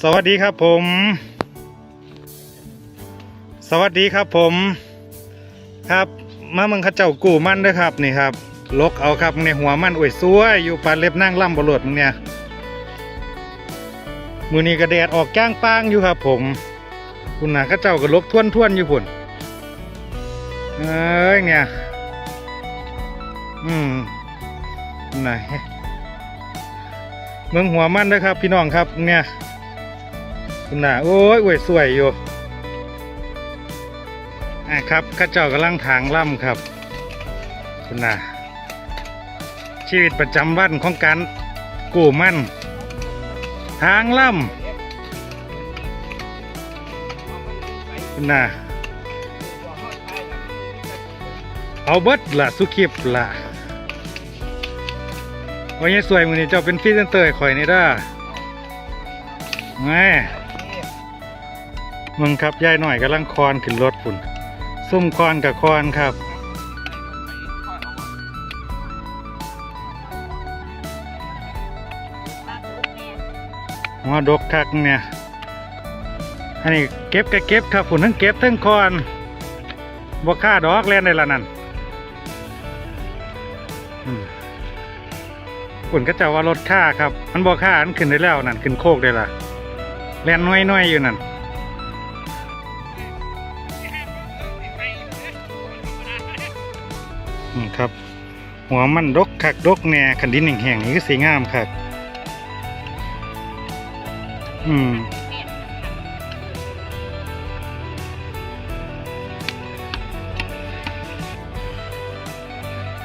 สวัสดีครับผม สวัสดีครับผมครับมาเมืองข้าเจ้ากู่มันเด้วยครับนี่ครับลกเอาครับในหัวมันอวยซัวยอยู่ปานเล็บนั่งล่ำบรวดมึงเนี่ยมือนี้กระแดดออกจ้างปางอยู่ครับ ผมคุณน่ะเข้าเจ้าก็ลกท่วนท่วนอยู่พุ่นเอ้ยเนี่ยอืมไหนเมืองหัวมันนะครับ พี่น้องครับเนี่ย คุณน่ะโอ้ยอวยสวยอยู่อะครับข้าเจ้ากำลังถางล่ำครับ คุณน่ะชีวิตประจำวันของการกู้มั่นทางล่ำคุณน่ะเอาเบิดละสุขิบละวันนี้สวยมือนี้เจ้าเป็นฟีเซนเตอร์ข่อยนี่ด้าแม่ มึงครับยายหน่อยกำลังคอนขึ้นรถฝุ่นซุ่มคอนกับคอนครับหัวดกคักเนี่ยอันนี้เก็บก็เก็บครับฝุ่นทั้งเก็บทั้งคอนบ่ค่าดอกแลนได้ละนั่นฝุ่นก็จะว่ารถค่าครับ มันบ่ค่าอันขึ้นได้แล้วนั่นขึ้นโคกได้ละแลนน้อยๆอยู่นั่น อืมครับ หัวมันดกคักดกแน่ขันดินแห้งๆนี่ก็สีงามครับอืม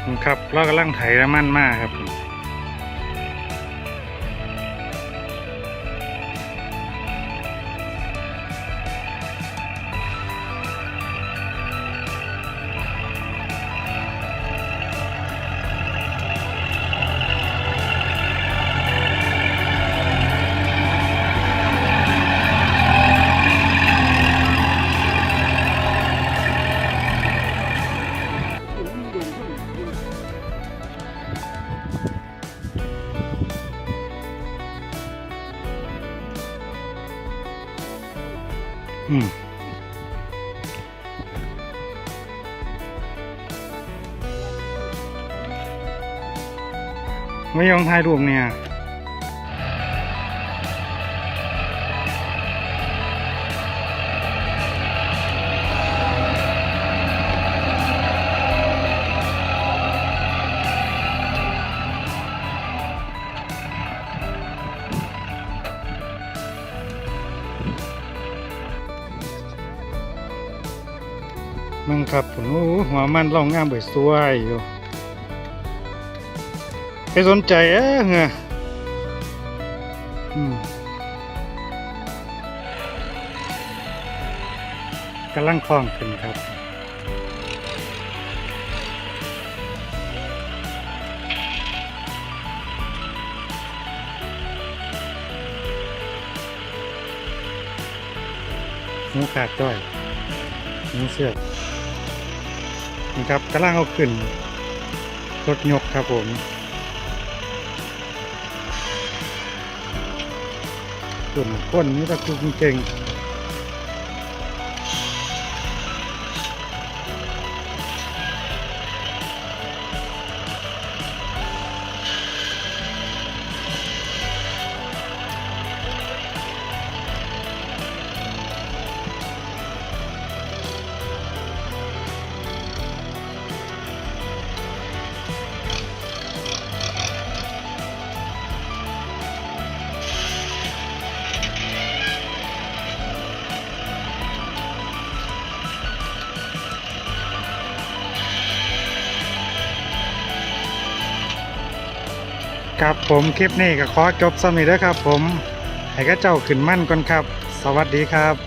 อืมครับเรากำลังไถน้ำมันมากครับ อืมไม่ยอมถ่ายรูปเนี่ย มึงครับผมโอ้หัวมันเล่องงามเบิดสวยอยู่ไปสนใจเอ้เหงกำลังคล้องขึ้นครับหมูขาดด้อยนี่เสือก นี่ครับกระล่างเอาขึ้นรถยกครับผมส่วนก้นนี่ตะคุเก่ง ครับผมคลิปนี้ก็ขอจบสำนี้แล้วครับ ผมให้ก็เจ้าขึ้นมั่นก่อนครับ สวัสดีครับ